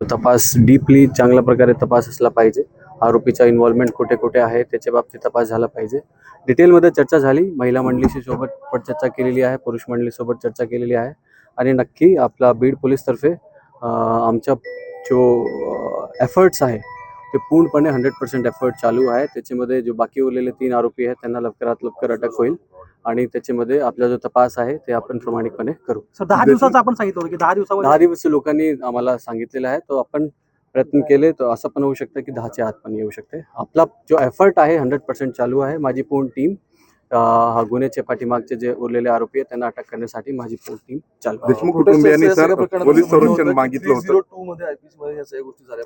तपास डीपली चांगल्या प्रकारे तपास असला पाहिजे. आरोपीचा इन्व्हॉल्वमेंट कुठे कुठे आहे त्याच्या बाबतीत तपास झाला पाहिजे. डिटेलमध्ये चर्चा झाली. महिला मंडळीशी सोबत पण चर्चा केलेली आहे पुरुष मंडळीसोबत चर्चा केलेली आहे. आणि नक्की आपला बीड पोलीसतर्फे आमच्या जो एफर्ट्स आहे ते पूर्णपणे हंड्रेड पर्सेंट एफर्ट चालू आहे. त्याच्यामध्ये जो बाकी उरलेले तीन आरोपी आहेत त्यांना लवकरात लवकर अटक होईल आणि त्याच्यामध्ये आपला जो तपास आहे ते आपण प्रामाणिकपणे करू. सर दहा दिवसाचं आपण सांगितलं की दहा दिवसावर दहा दिवस लोकांनी आम्हाला सांगितलेलं आहे. तो आपण प्रयत्न केले तर असं पण होऊ शकतं की दहाच्या आत पण येऊ शकते. आपला जो एफर्ट आहे हंड्रेड पर्सेंट चालू आहे. माझी पूर्ण टीम हा गुन्ह्याचे पाठीमागचे जे उरलेले आरोपी आहेत त्यांना अटक करण्यासाठी माझी पूर्ण टीम चालू आहे देशमुख कुटुंबियांनी सर पोलीस संरक्षण मागितलं होतं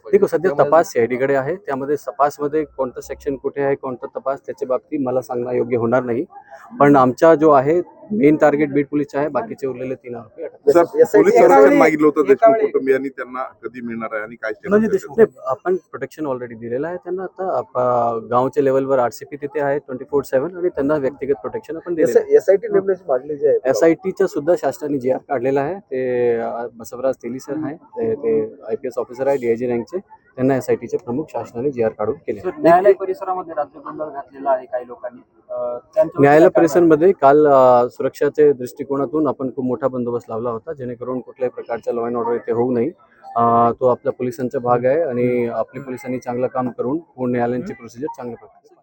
ठीक आहे सध्या तपास सीआयडी कडे आहे त्यामध्ये तपासमध्ये कोणतं सेक्शन कुठे आहे कोणता तपास त्याच्या बाबतीत मला सांगणं योग्य होणार नाही पण आमचा जो आहे मेन टार्गेट बीट पोलीसचा आहे बाकीचे उरलेले तीन आरोपी अटक सर पोलीस एका संरक्षण वेळी- मागितलं होतं देशमुख कुटुंबियांनी त्यांना कधी मिळणार आहे आणि काय म्हणजे देशमुख- आपण प्रोटेक्शन ऑलरेडी दिलेलं आहे त्यांना आता. आप- गावच्या लेवलवर आरसीपी तिथे आहे ट्वेंटी फोर सेव्हन आणि त्यांना व्यक्तिगत प्रोटेक्शन आपण दिलेलं आहे. एसआयटी नेमण्याची मागणी जी आहे. एस आय टीचं सुद्धा शासनाने जी आर काढलेला आहे. ते अ, बसवराज तेली सर आहे. ते- ते आय पी एस ऑफिसर आहे डीआयजी रँकचे त्यांना एस आय टीचे प्रमुख शासनाने जी आर काढून केले. न्यायालय परिसरामध्ये रात्री गोंधळ घातलेला आहे काही लोकांनी. न्यायालय? परिसरमध्ये काल सुरक्षाच्या दृष्टिकोनातून आपण खूप मोठा बंदोबस्त लावला होता जेणेकरून कुठल्याही प्रकारचा लॉ अँड ऑर्डर इथे होऊ नये. तो आपल्या पोलिसांचा भाग आहे आणि आपल्या पोलिसांनी चांगलं काम करून पूर्ण न्यायालयांची प्रोसिजर चांगल्या प्रकारे